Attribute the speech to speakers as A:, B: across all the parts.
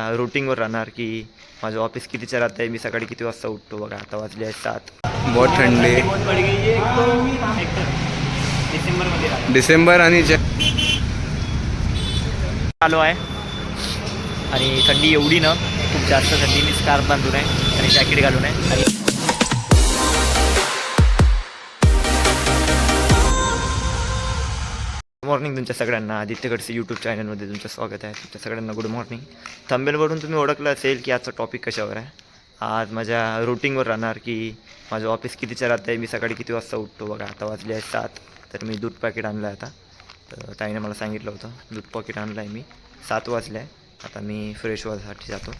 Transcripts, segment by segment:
A: रुटीनवर राहणार की माझं ऑफिस कितीच्या राहत आहे? मी सकाळी किती वाजता उठतो? बघा आता वाजले आहे सात.
B: बहुत थंडी डिसेंबर आणि
A: आलो आहे. आणि थंडी एवढी ना खूप जास्त थंडी मी स्कार्फ बांधून आहे आणि जॅकेट घालून आहे. आणि मॉर्निंग तुमच्या सगळ्यांना आदित्यकडचे यूट्यूब चॅनलमध्ये तुमचं स्वागत आहे. तुमच्या सगळ्यांना गुड मॉर्निंग थंबेलवरून तुम्ही ओळखलं असेल की आजचा टॉपिक कशावर आहे? आज माझ्या रुटीनवर राहणार की माझं ऑफिस कितीच्या राहत आहे? मी सकाळी किती वाजता उठतो? बघा आता वाजले आहे सात. तर मी दूध पॅकेट आणलं आहे आता. तर ताईने मला सांगितलं होतं दूध पॅकेट आणलं आहे मी. सात वाजले आहे आता मी फ्रेश व्हायसाठी जातो.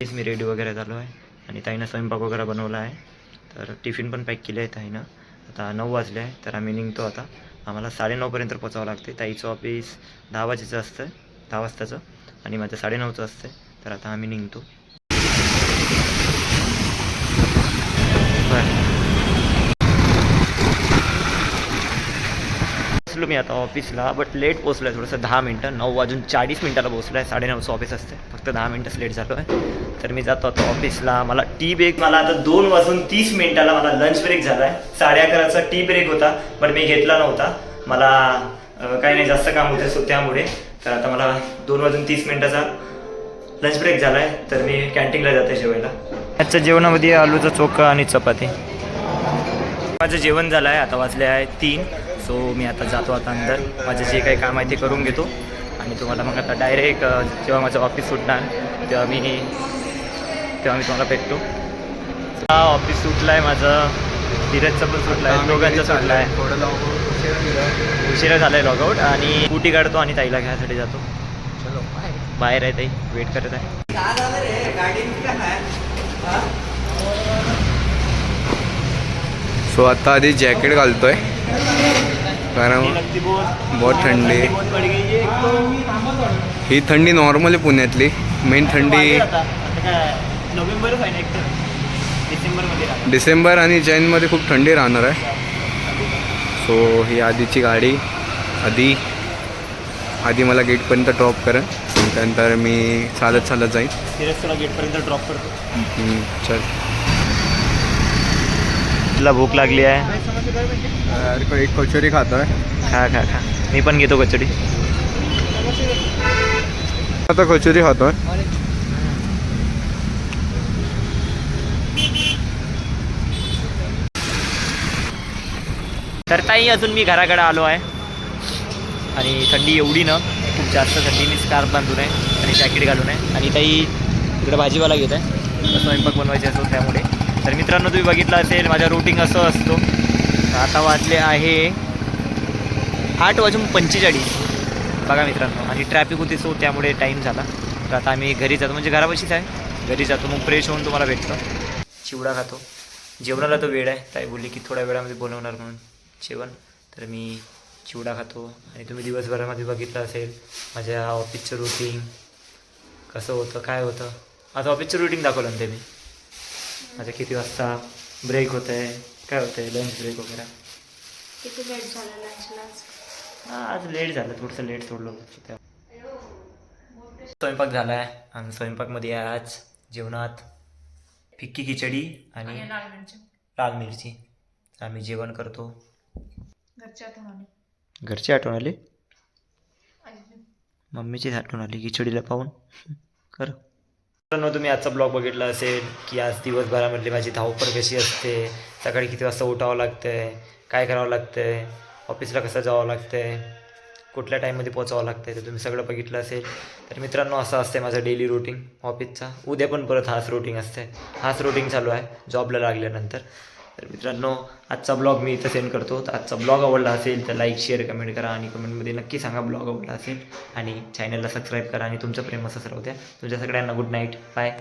A: तेच मी रेडी वगैरे झालो आहे. आणि ताईनं स्वयंपाक वगैरे बनवला आहे. तर टिफिन पण पॅक केले आहे ताईनं. आता नऊ वाजले आहे तर आम्ही निघतो आता. आम्हाला साडेनऊपर्यंत पोचावं लागते. ताईचं ऑफिस दहा वाजेचं असतं दहा वाजताचं. आणि माझं साडेनऊचं असतं तर आता आम्ही निघतो. बरं. पोचलो मी आता ऑफिसला बट लेट पोचलो आहे थोडंसं दहा मिनटं नऊ वाजून चाळीस मिनटाला पोचलो आहे साडेनऊचं ऑफिस असते फक्त दहा मिनटंच लेट झालो आहे तर मी जातो आता ऑफिसला. मला टी ब्रेक मला आता दोन वाजून तीस मिनिटाला मला लंच ब्रेक झाला आहे साडे अकराचा टी ब्रेक होता बट मी घेतला नव्हता. मला काही नाही जास्त काम होते सो त्यामुळे. तर आता मला दोन वाजून तीस मिनिटाचा लंच ब्रेक झाला आहे तर मी कॅन्टीनला जाते जेवायला. आजच्या जेवणामध्ये आलूचा चोखा आणि चपाती. माझं जेवण झालं आहे आता वाजले आहे तीन. सो मी आता जातो आता अंदर. माझं जे काही काम आहे ते करून घेतो. आणि तुम्हाला मग आता डायरेक्ट जेव्हा माझं ऑफिस सुटणार तेव्हा मी तेव्हा मी तुम्हाला भेटतो. हा ऑफिस सुटलं आहे माझं. धीरजचं पण सुटलं आहे दोघांचं सुटलं आहे
B: थोडं
A: उशिरा झाला आहे लॉगआउट आणि स्कूटी काढतो आणि ताईला घ्यायसाठी जातो.
B: चलो
A: बाहेर आहे ताई वेट करत आहे.
B: सो आता आधी जॅकेट घालतोय. कारण बहुत थंडी ही थंडी नॉर्मल आहे पुण्यातली मेन थंडी डिसेंबर आणि जैनमध्ये खूप थंडी राहणार आहे. सो ही आधीची गाडी आधी आधी मला गेटपर्यंत ड्रॉप करेन. त्यानंतर मी चालत चालत जाईन.
A: गेटपर्यंत ड्रॉप करतो.
B: चल.
A: तुला भूक लागली आहे?
B: एक कचोरी खातोय.
A: खा खा खा. मी पण घेतो कचोडी
B: आता कचोरी खातोय.
A: तर ताई अजून मी घराकडे आलो आहे. आणि थंडी एवढी ना खूप जास्त थंडी. मी स्कार्फ बांधून आहे आणि जॅकेट घालून आहे. आणि ताई इकडे भाजीवाला घेत आहे. स्वयंपाक बनवायचे असतो त्यामुळे. तर मित्रांनो तुम्ही बघितलं असेल माझा रुटीन असं असतो. आता वाजले आहे आठ वाजून पंचेचाळीस. बघा मित्रांनो आणि ट्रॅफिक होती सो त्यामुळे टाईम झाला. तर आता आम्ही घरी जातो म्हणजे घरापाशीच आहे. घरी जातो मग फ्रेश होऊन तुम्हाला भेटतो. चिवडा खातो. जेवणाला तो वेळ आहे ताई बोलली की थोड्या वेळामध्ये बोलवणार म्हणून. जेवण. तर मी चिवडा खातो. आणि तुम्ही दिवसभरामध्ये बघितलं असेल माझ्या ऑफिसचं रुटीन कसं होतं काय होतं. आता ऑफिसचं रुटीन दाखवलं ना ते मी माझं किती वाजता ब्रेक होतं आहे काय होतं आहे लंच ब्रेक वगैरे?
C: किती लेट झालं लंचला
A: हां आज लेट झालं. थोडंसं लेट सोडलं. त्या स्वयंपाक झाला आहे आणि स्वयंपाकमध्ये आहे आज जेवणात फिक्की खिचडी आणि
C: लाल मिरची.
A: लाल मिरची. तर आम्ही जेवण करतो.
C: घरच्या आठवण आली.
A: घरची आठवण आली. मम्मीचीच आठवण आली. खिचडीला पाहून. कर. मित्रांनो तुम्ही आजचा ब्लॉग बघितला असेल की आज दिवसभरामधली माझी धावपळ कशी असते सकाळी किती वाजता उठावं लागतंय काय करावं लागतंय ऑफिसला कसं जावं लागतंय कुठल्या टाईममध्ये पोचावं लागतंय तर तुम्ही सगळं बघितलं असेल. तर मित्रांनो असं असते माझं डेली रुटीन ऑफिसचा उद्या पण परत हाच रुटीन असते हाच रुटीन चालू आहे जॉबला लागल्यानंतर. तर मित्रांनो आजचा ब्लॉग मी इथं सेंड करतो. तर आजचा ब्लॉग आवडला असेल तर लाईक शेअर कमेंट करा आणि कमेंटमध्ये नक्की सांगा ब्लॉग आवडला असेल. आणि चॅनलला सबस्क्राईब करा आणि तुमचं प्रेम असंच राहू द्या. तुमच्या सगळ्यांना गुड नाईट बाय